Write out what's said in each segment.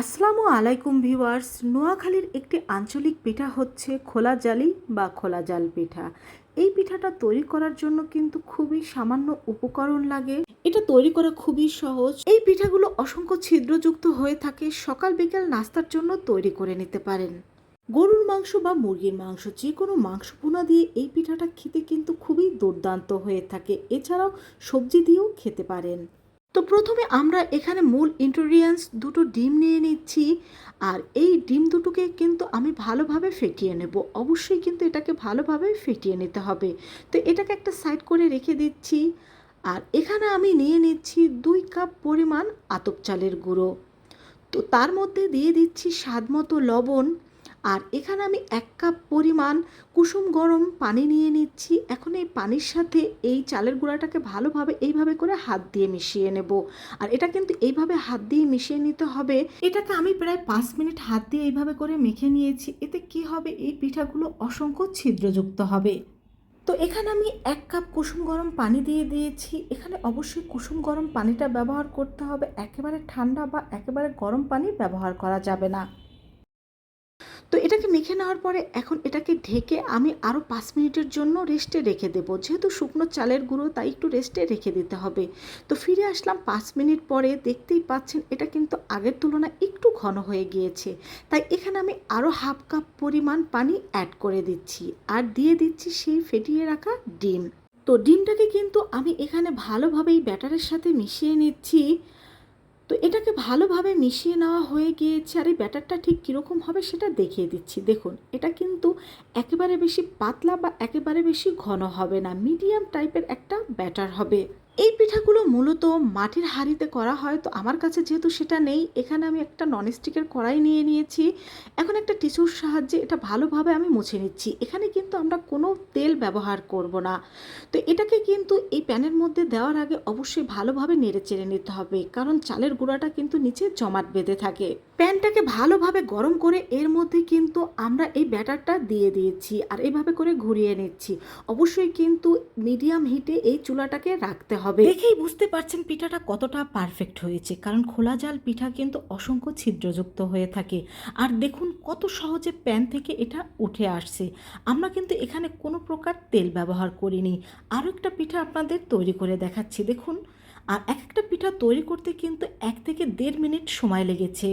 আসসালামু আলাইকুম ভিউয়ার্স, নোয়াখালীর একটি আঞ্চলিক পিঠা হচ্ছে খোলা জালি বা খোলা জাল পিঠা। এই পিঠাটা তৈরি করার জন্য কিন্তু খুবই সামান্য উপকরণ লাগে। এটা তৈরি করা খুবই সহজ। এই পিঠাগুলো অসংখ্য ছিদ্রযুক্ত হয়ে থাকে, সকাল বিকেল নাস্তার জন্য তৈরি করে নিতে পারেন। গরুর মাংস বা মুরগির মাংস যে কোনো মাংস পোনা দিয়ে এই পিঠাটা খেতে কিন্তু খুবই দুর্দান্ত হয়ে থাকে। এছাড়াও সবজি দিয়েও খেতে পারেন। তো প্রথমে আমরা এখানে মূল ইনগ্রিডিয়েন্টস দুটো ডিম নিয়ে নিচ্ছি, আর এই ডিম দুটোকে কিন্তু আমি ভালোভাবে ফেটিয়ে নেব। অবশ্যই কিন্তু এটাকে ভালোভাবে ফেটিয়ে নিতে হবে। তো এটাকে একটা সাইড করে রেখে দিচ্ছি, আর এখানে আমি নিয়ে নিচ্ছি দুই কাপ পরিমাণ আতপ চালের গুঁড়ো। তো তার মধ্যে দিয়ে দিচ্ছি স্বাদ মতো লবণ আর এখানে আমি এক কাপ পরিমাণ কুসুম গরম পানি নিয়ে নিচ্ছি। এখন এই পানির সাথে এই চালের গুঁড়াটাকে ভালোভাবে এইভাবে করে হাত দিয়ে মিশিয়ে নেব। আর এটা কিন্তু এইভাবে হাত দিয়ে মিশিয়ে নিতে হবে। এটাকে আমি প্রায় পাঁচ মিনিট হাত দিয়ে এইভাবে করে মেখে নিয়েছি। এতে কি হবে? এই পিঠাগুলো অসংখ্য ছিদ্রযুক্ত হবে। তো এখানে আমি এক কাপ কুসুম গরম পানি দিয়ে দিয়েছি। এখানে অবশ্যই কুসুম গরম পানিটা ব্যবহার করতে হবে। একেবারে ঠান্ডা বা একেবারে গরম পানি ব্যবহার করা যাবে না। তো এটাকে মেখে নেওয়ার পরে এখন এটাকে ঢেকে আমি আরও পাঁচ মিনিটের জন্য রেস্টে রেখে দেবো। যেহেতু শুকনো চালের গুঁড়ো, তাই একটু রেস্টে রেখে দিতে হবে। তো ফিরে আসলাম পাঁচ মিনিট পরে, দেখতেই পাচ্ছেন এটা কিন্তু আগের তুলনায় একটু ঘন হয়ে গিয়েছে। তাই এখানে আমি আরও হাফ কাপ পরিমাণ পানি অ্যাড করে দিচ্ছি আর দিয়ে দিচ্ছি সেই ফেটিয়ে রাখা ডিম। তো ডিমটাকে কিন্তু আমি এখানে ভালোভাবেই ব্যাটারের সাথে মিশিয়ে নিচ্ছি। তো এটাকে ভালোভাবে মিশিয়ে নেওয়া হয়ে গিয়েছে আর এই ব্যাটারটা ঠিক কীরকম হবে সেটা দেখিয়ে দিচ্ছি। দেখুন, এটা কিন্তু একেবারে বেশি পাতলা বা একেবারে বেশি ঘন হবে না, মিডিয়াম টাইপের একটা ব্যাটার হবে। এই পিঠাগুলো মূলত মাটির হাঁড়িতে করা হয়, তো আমার কাছে যেহেতু সেটা নেই, এখানে আমি একটা ননস্টিকের কড়াই নিয়ে নিয়েছি। এখন একটা টিস্যুর সাহায্যে এটা ভালোভাবে আমি মুছে নিচ্ছি। এখানে কিন্তু আমরা কোনো তেল ব্যবহার করব না। তো এটাকে কিন্তু এই প্যানের মধ্যে দেওয়ার আগে অবশ্যই ভালোভাবে নেড়ে চেড়ে নিতে হবে, কারণ চালের গুঁড়াটা কিন্তু নিচে জমাট বেঁধে থাকে। প্যানটাকে ভালোভাবে গরম করে এর মধ্যে কিন্তু আমরা এই ব্যাটারটা দিয়ে দিয়েছি আর এইভাবে করে ঘুরিয়ে নিচ্ছি। অবশ্যই কিন্তু মিডিয়াম হিটে এই চুলাটাকে রাখতে হবে। দেখেই বুঝতে পারছেন পিঠাটা কতটা পারফেক্ট হয়েছে, কারণ খোলা জাল পিঠা কিন্তু অসংখ্য ছিদ্রযুক্ত হয়ে থাকে। আর দেখুন কত সহজে প্যান থেকে এটা উঠে আসছে। আমরা কিন্তু এখানে কোনো প্রকার তেল ব্যবহার করিনি। আরও একটা পিঠা আপনাদের তৈরি করে দেখাচ্ছি, দেখুন। আর এক একটা পিঠা তৈরি করতে কিন্তু এক থেকে দেড় মিনিট সময় লেগেছে।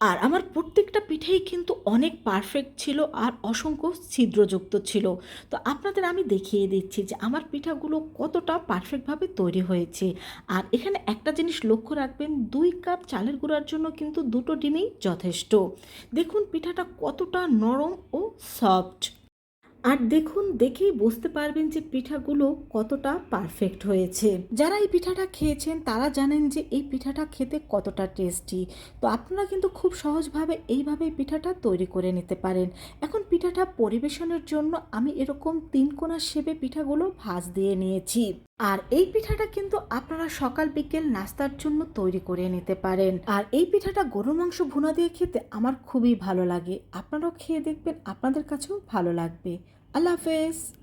আর আমার প্রত্যেকটা পিঠেই কিন্তু অনেক পারফেক্ট ছিল আর অসংখ্য ছিদ্রযুক্ত ছিল। তো আপনাদের আমি দেখিয়ে দিচ্ছি যে আমার পিঠাগুলো কতটা পারফেক্টভাবে তৈরি হয়েছে। আর এখানে একটা জিনিস লক্ষ্য রাখবেন, দুই কাপ চালের গুঁড়ার জন্য কিন্তু দুটো ডিমেই যথেষ্ট। দেখুন, পিঠাটা কতটা নরম ও সফট আর দেখুন, দেখেই বুঝতে পারবেন যে পিঠাগুলো কতটা পারফেক্ট হয়েছে। যারা এই পিঠাটা খেয়েছেন, তারা জানেন যে এই পিঠাটা খেতে কতটা টেস্টি তো আপনারা কিন্তু খুব সহজভাবে এইভাবে পিঠাটা তৈরি করে নিতে পারেন। এখন পিঠাটা পরিবেশনের জন্য আমি এরকম তিন কোনা শেপে পিঠাগুলো ভাজ দিয়ে নিয়েছি। আর এই পিঠাটা কিন্তু আপনারা সকাল, বিকেল নাস্তার জন্য তৈরি করে নিতে পারেন। আর এই পিঠাটা গরুর মাংস ভুনা দিয়ে খেতে আমার খুবই ভালো লাগে। আপনারাও খেয়ে দেখবেন, আপনাদের কাছেও ভালো লাগবে। আল্লাহ হাফেজ।